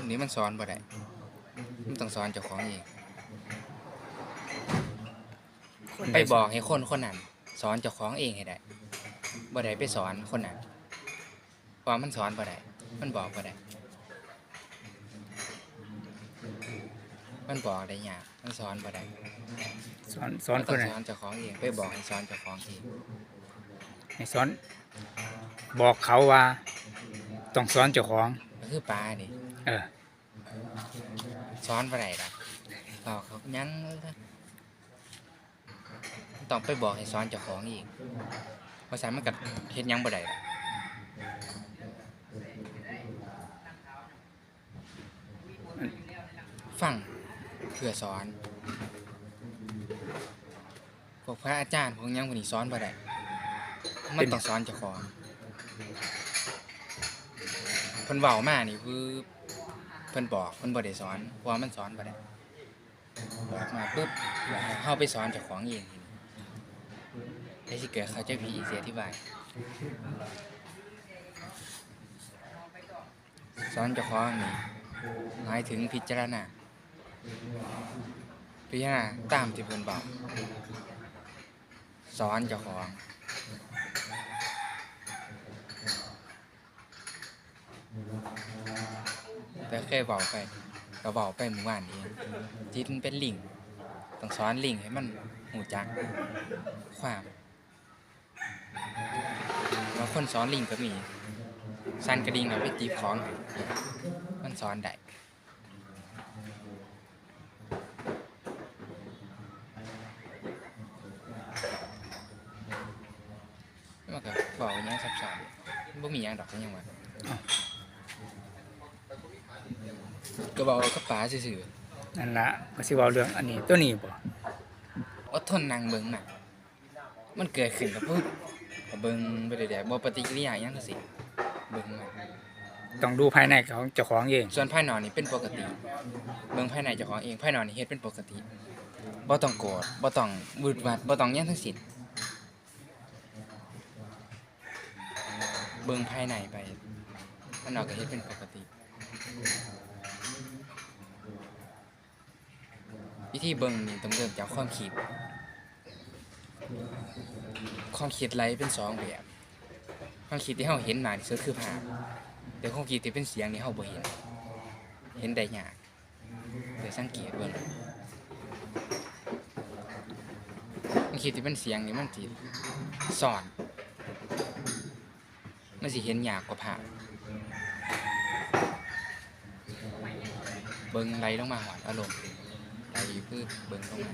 คนนี้มันสอนบ่ได้มันต้องสอนเจ้าของเองไปบอกให้คนคนนั้นสอนเจ้าของเองให้ได้บ่ได้ไปสอนคนนั้นเพราะว่ามันสอนบ่ได้มันบอกบ่ได้มันบอกได้ยากมันสอนบ่ได้สอนสอนมันคต้อนงไหนสอนเจ้าของเองไปบอกให้สอนเจ้าของเองให้สอน บอกเขาว่า ต้องสอนเจ้าของก็คือปลานี่ เออสอนบ่ได้ล่ะบอกเขายังต้องไปบอกให้สอนเจ้าขององเพราะฉะนั้นมันก็เฮ็ดยังบ่ได้ล่ะฟังเพื่อสอนพวกพระอาจารย์พวกยังพวกนี้สอนบ่ได้มันต้องสอนเจ้าของเพิ่นเว้ามานี่คือ เพิ่นบอกเพิ่นบ่ได้สอนเพราะว่ามันสอนบ่ได้บอกมาปุ๊บแล้วให้เฮาไปสอนเจ้าของเองได้สิเกิดเขาใจผิดอีกเสียอธิบาย สอนเจ้าของนี่หมายถึงพิจารณาพิจารณาตามที่เพิ่นบอก สอนเจ้าของ แต่เคยบอกไปก็บอกไปเมื่อวานเองจิตมันเป็นลิงต้องสอนลิงให้มันหูจัก ความแล้วคนสอนลิงก็มีสันกระดิ่งเราไปจีของ มันสอนได้มันก็บอกอย่างนี้ซับซ้อนมันบ่มีหยังดอกยังว่า ก็บอกกับป๋าซื่อนั่นละก็สิเว้าเรื่องอันนี้ตัวนี้บ่ๆอดทนนั่งเบิ่งน่ะ มันเกิดขึ้นกับปุ๊บก็เบิ่งไปเรื่อยๆบ่ปฏิกิริยาหยังทั้งสิ้นเบิ่งมาต้องดูภายในของเจ้าของเองส่วนภายนอกนี่เป็นปกติ เบิ่งภายในเจ้าของเองภายนอกนี่เฮ็ดเป็นปกติบ่ต้องโกรธบ่ต้องวืดหวัดบ่ต้องหยังทั้งสิ้นเบิ่งภายในไปภายนอกก็เฮ็ดเป็นปกติ วิธีเบิ่งนี่ต้องเริ่มจากความคิด ความคิดไหลเป็นสองแบบ ความคิดที่เราเห็นมาที่สุดคือภาพแต่ความคิดที่เป็นเสียงนี่เราบ่เห็น เห็นได้ยากเดี๋ยวสังเกตเบิ่งความคิดที่เป็นเสียงนี่มันสิสอน มันสิเห็นยากกว่าภาพเบิ่งไหลลงมาหอดอารมณ์ ไหลพืชเบิ่งลงมา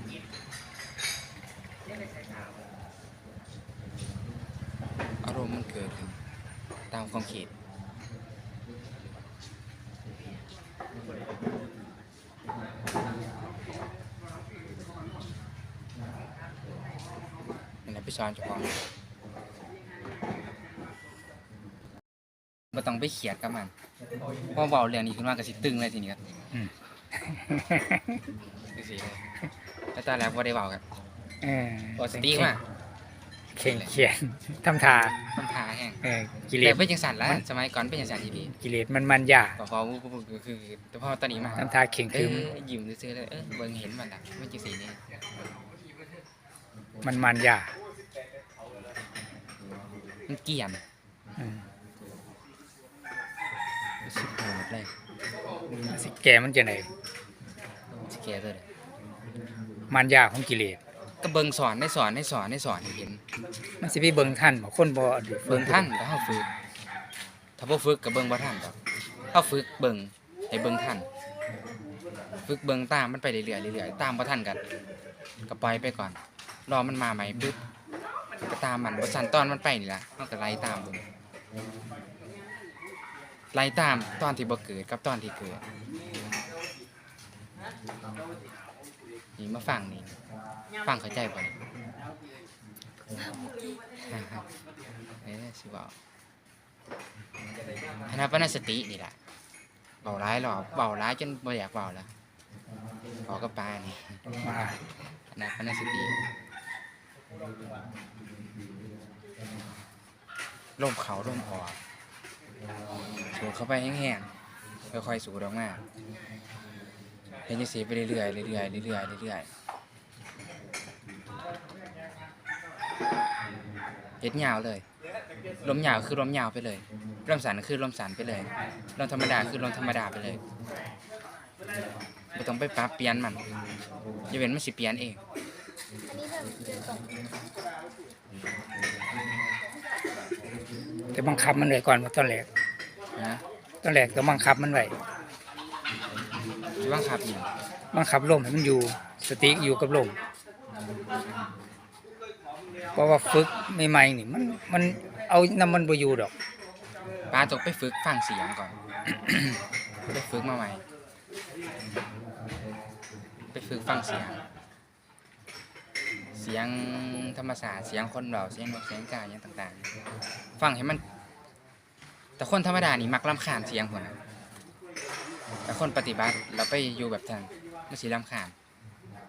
อารมณ์มันเกิดขึ้นตามความคิดนั่นแหละไปสอนจ้าของบ่ต้องไปเขียดกับมันเพราะเว้าเรื่องนี้ขึ้นมาก็สิตึงเลยทีนี้ครับ อืมจังซี่เลยแต่ตอนแรกบ่ได้เว้ากันเออบ่สติมาเข่งเขียนทำทามันพาแห้งเออกิเลแต่ส เป็นจังซั่นล่ะสมัยก่อนเป็นจังซั่นอีหลีกิเลสมันมันยาก็พอวูบๆก็คือแต่พอตอนนี้มา ทำทาเข่งเอคืมอยิ้มซื่อๆเลยเออเบิ่งเห็นมันล่ะมันจังซี่นี่มันมันยามันเกลียนอืมรู้สึกโหดเลยสิแกมันจะไหนสิแก่ตัวเลย มันยาของกิเลสก็เบิ่งสอนได้สอนได้สอนได้สอนให้เห็น มันสิพี่เบิ่งท่านบ่คนบ่ดูเบิ่งท่านแล้วเฮาฝึก ถ้าบ่ฝึกก็เบิ่งบ่ทันดอกเฮาฝึกเบิ่งให้เบิ่งทันฝึกเบิ่งตามมันไปเรื่อยๆเรื่อยๆตามบ่ทันกันก็ปล่อยไปก่อน รอมันมาใหม่ปึ๊บก็ตามมันบ่ซันตอนมันไปนี่ล่ะเฮาก็ไล่ตามเบิ่งไล่ตามตอนที่บ่เกิดกับตอนที่เกิด นี่มาฟังนี่ฟังเข้าใจบ่นี่เอ้ยสิบอกอนาปานสตินี่แหละเบาร้ายหรอเบาร้ายจนบ่อยากเบาแล้วบอกกับปานี่มาอนาปานสติลมเขาลมออกสูดเข้าไปแห้งๆค่อยๆสูดออกมา เฮ็ดจังซี่ไปเรื่อยๆเรื่อยๆเรื่อยๆเรื่อยๆเฮ็ดยาวเลย ลมยาวคือลมยาวไปเลยลมสันคือลมสันไปเลยลมธรรมดาคือลมธรรมดาไปเลยไม่ต้องไปปรับเปลี่ยนมันอย่าเว้นมันสิเปลี่ยนเองอันนี้แบบคือตรงแต่บังคับมันไว้ก่อนว่าตอนแรกนะตอนแรกต้องบังคับมันไว้ที่ บังคับอยู่บังคับลมให้มันอยู่สติอยู่กับลมเพราะว่าฝึกใหม่ๆนี่มันมันเอาน้ำมันบ่อยู่ดอกป้าต้องไปฝึกฟังเสียงก่อน ไปฝึกมาใหม่ ไปฝึกฟังเสียง เสียงธรรมศาสตร์เสียงคนเราเสียงนกเสียงกาอย่างต่าง ๆ ฟังให้มัน แต่คนธรรมดานี่มักลำคาญเสียงคนนะ แต่คนปฏิบัติเราไปอยู่แบบนั้นมันสิลำคาญ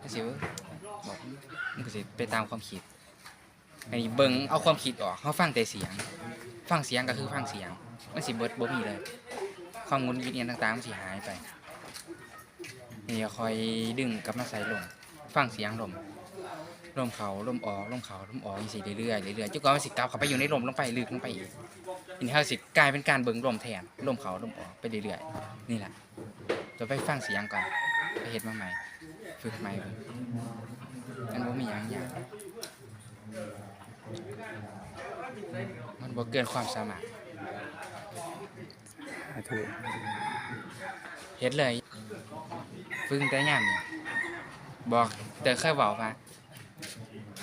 มันสิเว้ยบอกมันก็สิไปตามความคิดไอ้เบิ่งเอาความคิดออกเขาฟังแต่เสียง ฟังเสียงก็คือฟังเสียงมันสิเบิดบ่มีเลย ความงุนงิดเงียต่างๆมันสิหายไปนี่คอยดึงกลับมาใส่ลมฟังเสียงลม ลมเขาลมออกลมเขาลมออกอย่างสิเรื่อยๆเรื่อยๆจุกก็มันสิกลับเข้าไปอยู่ในลมลงไปลึกลงไปอีกทีนี้เขาสิกลายเป็นการเบิ่งลมแทนลมเขาลมออกไปเรื่อยๆนี่แหละจะไปฟังเสียงก่อนไปเฮ็ดมาใหม่ฝึกใหม่เบิ่งมันบ่มีหยังยากมันบ่เกินความสามารถถูกเฮ็ดเลยฝึกแต่ยามนี่บอกแต่เคยเว้าว่าเฮ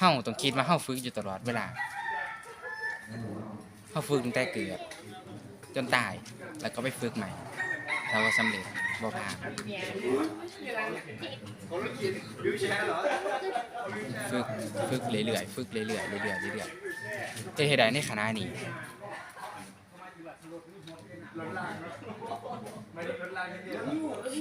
าต้องคิดว่าเฮาฝึกอยู่ตลอดเวลาเฮาฝึกตั้งแต่เกิดจนตายแล้วก็ไปฝึกใหม่ถ้าว่าสำเร็จบ่ผ่านฝึกฝึกเรื่อยๆฝึกเรื่อยๆเรื่อยๆเรื่อยๆจะเฮ็ดได้ในขณะนี้โอเค